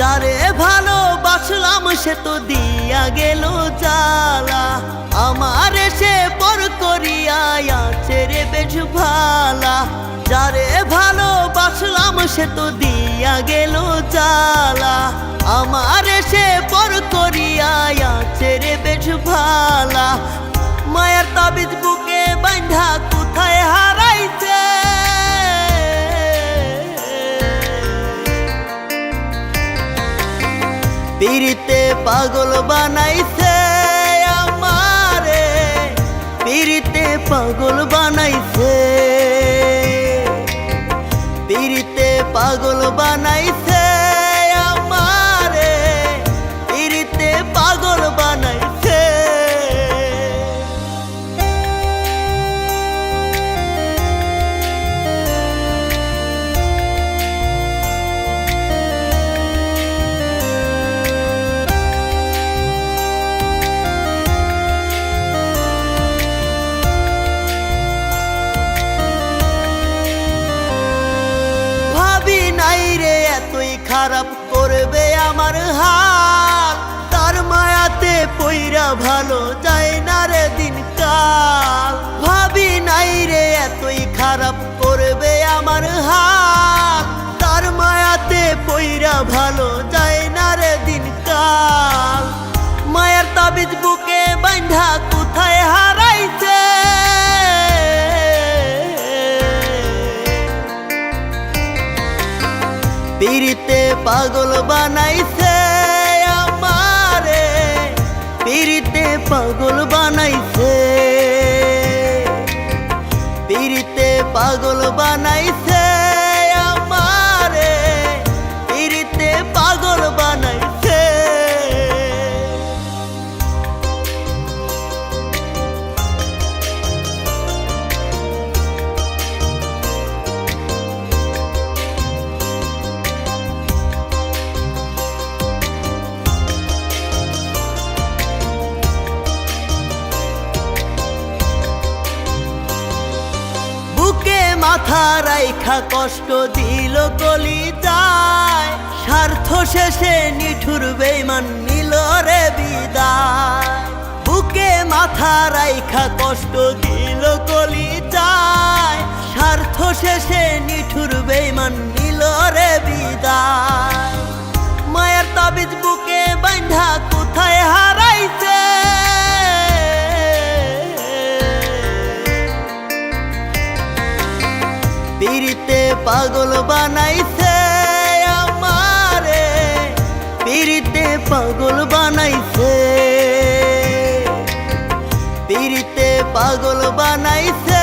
যারে ভালোবাসলাম সে তো দিয়া গেল জ্বালা। আমার সে পর করিয়া আছে রে বেশ ভালা। যারে ভালোবাসলাম সে তো দিয়া গেল জ্বালা। আমার সে পর করিয়া আছে রে বেশ ভালা। পিরিতে পাগল বানাইছে আমারে। পিরিতে পাগল বানাইছে। পিরিতে পাগল বানাইছে খারাপ করবে আমার হাল তার মায়াতে পইরা ভালো যায় না রে দিন কাল ভাবি নাই রে এতই খারাপ করবে আমার হাল তার মায়াতে পইরা ভালো যায় পিরিতে পাগল বানাইছে আমারে। পিরিতে পাগল বানাইছে। পিরিতে পাগল মাথা রাইখা কষ্ট দিল কলি যায় স্বার্থ শেষে নিঠুর বেমান নিল রে বিদায়। বুকে মাথা রাইখা কষ্ট দিল কলি যায় স্বার্থ শেষে নিঠুর বেমান নিল রে বিদায়। মায়ের তাবিজ পাগল বানাইছে আমারে পিড়িতে পাগল বানাইছে। পিড়িতে পাগল বানাইছে